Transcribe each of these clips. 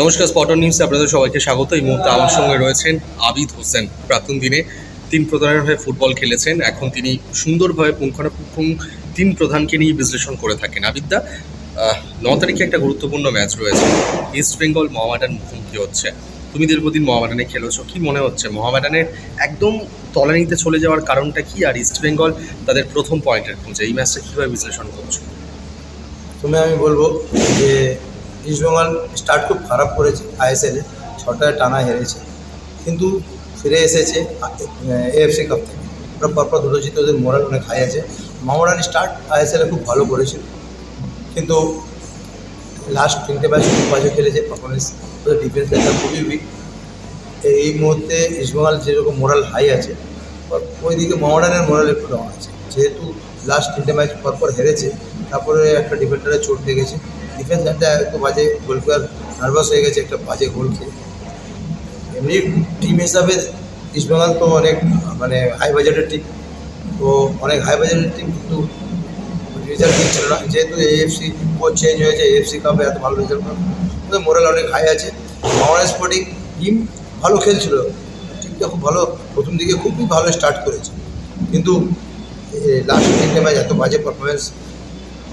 নমস্কার স্পটন নিউজে আপনাদের সবাইকে স্বাগত। এই মুহূর্তে আমার সঙ্গে রয়েছেন আবিদ হোসেন। প্রাক্তন দিনে তিন প্রধানের হয়ে ফুটবল খেলেছেন। এখন তিনি সুন্দরভাবে পুঙ্খানুপুঙ্খ তিন প্রধানকে নিয়ে বিশ্লেষণ করে থাকেন। আবিদদা আহ, ন তারিখে একটা গুরুত্বপূর্ণ ম্যাচ রয়েছে। ইস্ট বেঙ্গল মহামেডান মুখোমুখি হচ্ছে। তুমি দীর্ঘদিন মহামেডানে খেলেছো। কি মনে হচ্ছে? মহামেডানের একদম তলানিতে চলে যাওয়ার কারণটা কি? আর ইস্ট বেঙ্গল তাদের প্রথম পয়েন্টের খুঁজে এই ম্যাচটা কীভাবে বিশ্লেষণ করছ? তুমি আমি বলব যে ইস্টবেঙ্গল স্টার্ট খুব খারাপ করেছে, আইএসএলে ছটায় টানা হেরেছে। কিন্তু ফিরে এসেছে এএফসি কাপ থেকে। ওরা পরপর দুটো জিতে ওদের মোরাল অনেক হাই আছে। মামরান স্টার্ট আইএসএলে খুব ভালো করেছিল। কিন্তু লাস্ট তিনটে ম্যাচ খুব বাজে খেলেছে পারফরমেন্স ওদের ডিফেন্স একটা খুবই উইক এই মুহূর্তে ইস্টবেঙ্গল যেরকম মোরাল হাই আছে ওইদিকে মহারানের মোরাল একটু ডাউন আছে। যেহেতু লাস্ট তিনটে ম্যাচ পরপর হেরেছে, তারপরে একটা ডিফেন্ডারে চোট লেগেছে। ডিফেন্স লাইনটা একটু বাজে গোলকিপার নার্ভাস হয়ে গেছে, একটা বাজে গোল খেয়ে। এমনি টিম হিসাবে ইস্টবেঙ্গল তো অনেক মানে হাই বাজেটের টিম তো অনেক হাই বাজেটের টিম কিন্তু রেজাল্ট দিচ্ছিল না। যেহেতু এএফসি কোচ চেঞ্জ হয়েছে এএফসি কাপে এত ভালো রেজাল্ট ওদের মোরাল অনেক হাই আছে। মহারাজ স্পোর্টিং টিম ভালো খেলছিল। টিমটা খুব ভালো, প্রথম দিকে খুবই ভালো স্টার্ট করেছে। কিন্তু লাস্ট তিনটে ম্যাচ এত বাজে পারফরমেন্স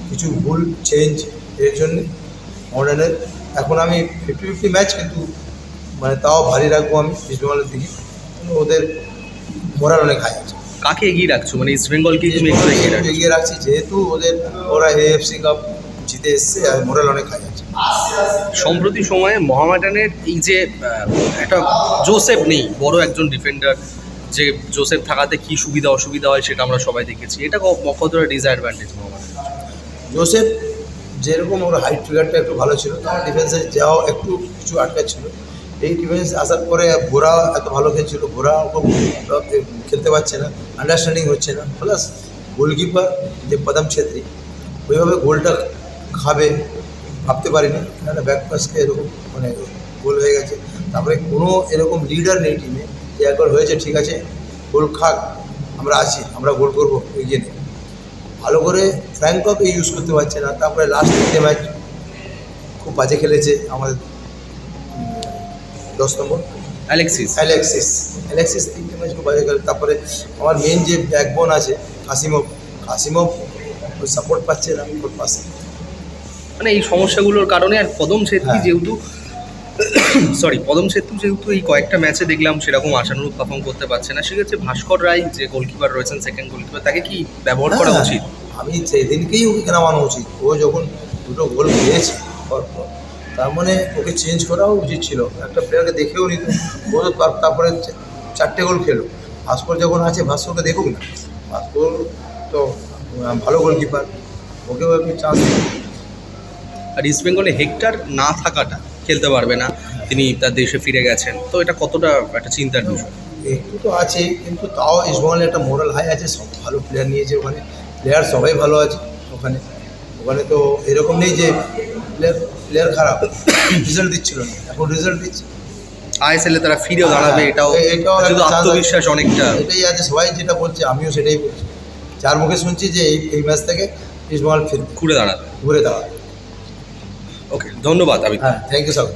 কিছু ভুল চেঞ্জ এর জন্য মডার্নের এখন আমি ফিফটি ফিফটি ম্যাচ কিন্তু মানে তাও ভারী রাখব আমি ইস্টবেঙ্গলের দিকে। ওদের মোরাল অনেক হাই আছে। কাকে এগিয়ে রাখছো? মানে ইস্ট বেঙ্গলকে তুমি এগিয়ে রাখছি যেহেতু ওদের ওরা এএফসি কাপ জিতে এসছে আর মোরাল অনেক হাই আছে। সম্প্রতি সময়ে মহামেডানের এই যে একটা জোসেফ নেই বড় একজন ডিফেন্ডার যে জোসেফ থাকাতে কি সুবিধা অসুবিধা হয় সেটা আমরা সবাই দেখেছি। এটা কতটা ডিসঅ্যাডভান্টেজ মহামেডান জোসেফ যেরকম ওর হাইট ফিগারটা একটু ভালো ছিল, তার ডিফেন্সে যাওয়া একটু কিছু আটকা ছিল। এই ডিফেন্স আসার পরে ঘোরা এত ভালো খেলছিল খুব খেলতে পারছে না আন্ডারস্ট্যান্ডিং হচ্ছে না। প্লাস গোলকিপার যে পদম ছেত্রী, ওইভাবে গোলটা খাবে, ভাবতে পারিনি। একটা ব্যাক পাসকে এরকম মানে গোল হয়ে গেছে। তারপরে কোনো এরকম লিডার নেই টিমে যে একবার হয়েছে, ঠিক আছে গোল খাক, আমরা আছি, আমরা গোল করব, এগিয়ে নেই ভালো করে ফ্র্যাঙ্ককে ইউজ করতে পারছে না। তারপরে লাস্ট তিনটে ম্যাচ খুব বাজে খেলেছে আমাদের দশ নম্বর। অ্যালেক্সিস অ্যালেক্সিস অ্যালেক্সিস তিনটে ম্যাচ খুব বাজে খেলে তারপরে আমার মেন যে ব্যাকবোন আছে কাসিমভ। কাসিমভ ওই সাপোর্ট পাচ্ছে না পাশে। মানে এই সমস্যাগুলোর কারণে আর পদম ছেত্রী হ্যাঁ। যেহেতু সরি পদম সেতু যেহেতু এই কয়েকটা ম্যাচে দেখলাম সেরকম আশানুরূপ পারফর্ম করতে পারছে না। সেক্ষেত্রে ভাস্কর রায় যে গোলকিপার রয়েছেন সেকেন্ড গোলকিপার তাকে কি ব্যবহার করা উচিত? আমি সেদিনকেই ওকে নামানো উচিত? ও যখন দুটো গোল খেয়েছে পরপর তার মানে ওকে চেঞ্জ করাও উচিত ছিল। একটা প্লেয়ারকে দেখেও নিত ও তো তারপরে চারটে গোল খেলো। ভাস্কর যখন আছে ভাস্করকে দেখুক না। ভাস্কর তো ভালো গোলকিপার ওকেও একটু চান্স আর ইস্ট বেঙ্গলে হেক্টর না থাকাটা খেলতে পারবে না। তিনি তার দেশে ফিরে গেছেন। তো এটা কতটা একটা চিন্তার বিষয়? একটু তো আছে কিন্তু তাও ইস্টবেঙ্গলে একটা মোরাল হাই আছে সব ভালো প্লেয়ার নিয়েছে ওখানে। প্লেয়ার সবাই ভালো আছে ওখানে। ওখানে তো এরকম নেই যে প্লেয়ার প্লেয়ার খারাপ। রেজাল্ট দিচ্ছিল না এখন রেজাল্ট দিচ্ছে। আইএসএল এ তারা ফিরেও দাঁড়াবে এটাও শুধু। আত্মবিশ্বাস অনেকটা। এটাই আছে সবাই যেটা বলছে আমিও সেটাই বলছি। যার মুখে শুনছি যে এই এই ম্যাচ থেকে ইস্টবেঙ্গল ফিরবে। ঘুরে দাঁড়াবে। ঘুরে দাঁড়াবে। ওকে ধন্যবাদ আমি হ্যাঁ থ্যাংক ইউ স্যার